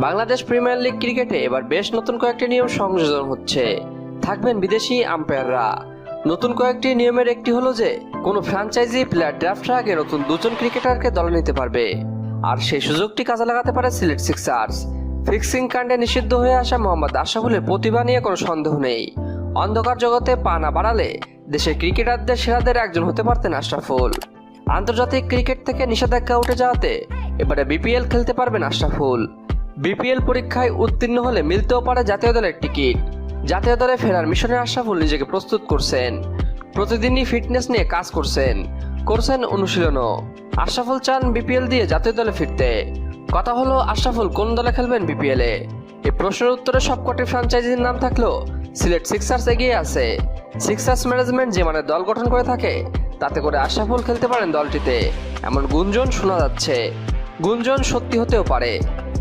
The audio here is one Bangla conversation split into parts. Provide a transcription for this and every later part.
বাংলাদেশ প্রিমিয়ার লিগ ক্রিকেটে এবার বেশ নতুন কয়েকটি নিয়ম সংযোজন হচ্ছে। থাকবেন বিদেশি আম্পায়াররা। নতুন কয়েকটি নিয়মের একটি হলো যে, কোনো ফ্র্যাঞ্চাইজি প্লেয়ার ড্রাফটের আগে নতুন দুজন ক্রিকেটারকে দলে নিতে পারবে। আর সেই সুযোগটি কাজে লাগাতে পারে সিলেট সিক্সার্স। ফিক্সিং কাণ্ডে নিষিদ্ধ হয়ে আসা মোহাম্মদ আশরাফুলের প্রতিভা নিয়ে কোনো সন্দেহ নেই। অন্ধকার জগতে পা না বাড়ালে দেশের ক্রিকেটারদের সেরাদের একজন হতে পারতেন আশরাফুল। আন্তর্জাতিক ক্রিকেট থেকে নিষেধাজ্ঞা উঠে যাওয়াতে এবারে বিপিএল খেলতে পারবেন আশরাফুল। বিপিএল পরীক্ষায় উত্তীর্ণ হলে মিলতেও পারে জাতীয় দলের টিকিট। জাতীয় দলে ফেরার মিশনে আশরাফুল নিজেকে প্রস্তুত করছেন। প্রতিদিনই ফিটনেস নিয়ে কাজ করছেন। করছেন অনুশীলনও। আশরাফুল চান বিপিএল দিয়ে জাতীয় দলে ফিরতে। কথা হলো, আশরাফুল কোন দলে খেলবেন বিপিএল এ? এই প্রশ্নের উত্তরে সবকটি ফ্র্যাঞ্চাইজির নাম থাকলেও সিলেট সিক্সার্স এগিয়ে আছে। সিক্সার্স ম্যানেজমেন্ট যে মানে দল গঠন করে থাকে, তাতে করে আশরাফুল খেলতে পারেন দলটিতে। এমন গুঞ্জন শোনা যাচ্ছে। গুঞ্জন সত্যি হতেও পারে।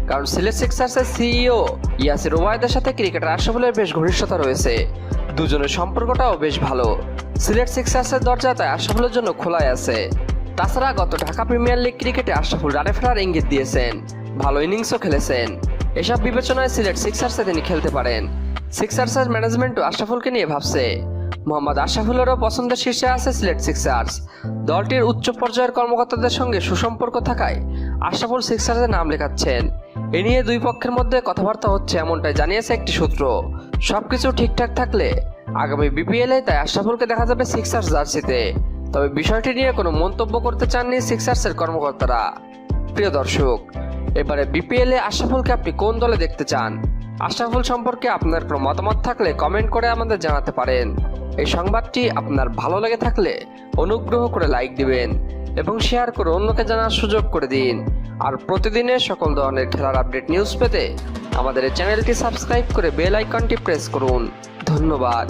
কারণ সিলেট সিক্সার্সের সিইও ইয়াসির ওবায়দের সাথে ক্রিকেটার আশরাফুলের বেশ ঘনিষ্ঠতা রয়েছে। দুজনের সম্পর্কটাও বেশ ভালো। সিলেট সিক্সার্সের দরজা তাই আশরাফুলের জন্য খোলাই আছে। তাছাড়া গত ঢাকা প্রিমিয়ার লিগ ক্রিকেটে আশরাফুল রানে ফেরার ইঙ্গিত দিয়েছেন। ভালো ইনিংসও খেলেছেন। এসব বিবেচনায় সিলেট সিক্সার্সে তিনি খেলতে পারেন। সিক্সার্সের ম্যানেজমেন্টও আশরাফুলকে নিয়ে ভাবছে। মোহাম্মদ আশরাফুলেরও পছন্দের শীর্ষে আছে সিলেট সিক্সার্স। দলটির উচ্চ পর্যায়ের কর্মকর্তাদের সঙ্গে সুসম্পর্ক থাকায় আশরাফুল সিক্সার্সের নাম লেখাচ্ছেন। এ নিয়ে দুই পক্ষের মধ্যে কথাবার্তা হচ্ছে এমনটাই জানিয়েছে একটি সূত্র। সবকিছু ঠিকঠাক থাকলে আগামী বিপিএল তাই আশরাফুলকে দেখা যাবে সিক্সার্স জার্সিতে। তবে বিষয়টি নিয়ে কোনো মন্তব্য করতে চাননি সিক্সার্সের কর্মকর্তারা। প্রিয় দর্শক, এবারে বিপিএল আশরাফুলকে আপনি কোন দলে দেখতে চান? আশরাফুল সম্পর্কে আপনার কোনো মতামত থাকলে কমেন্ট করে আমাদের জানাতে পারেন। এই সংবাদটি আপনার ভালো লেগে থাকলে অনুগ্রহ করে লাইক দিবেন। এবং শেয়ার করে অন্যকে জানার সুযোগ করে দিন। আর প্রতিদিনের সকল ধরনের খেলার আপডেট নিউজ পেতে আমাদের চ্যানেলটি সাবস্ক্রাইব করে বেল আইকনটি প্রেস করুন। ধন্যবাদ।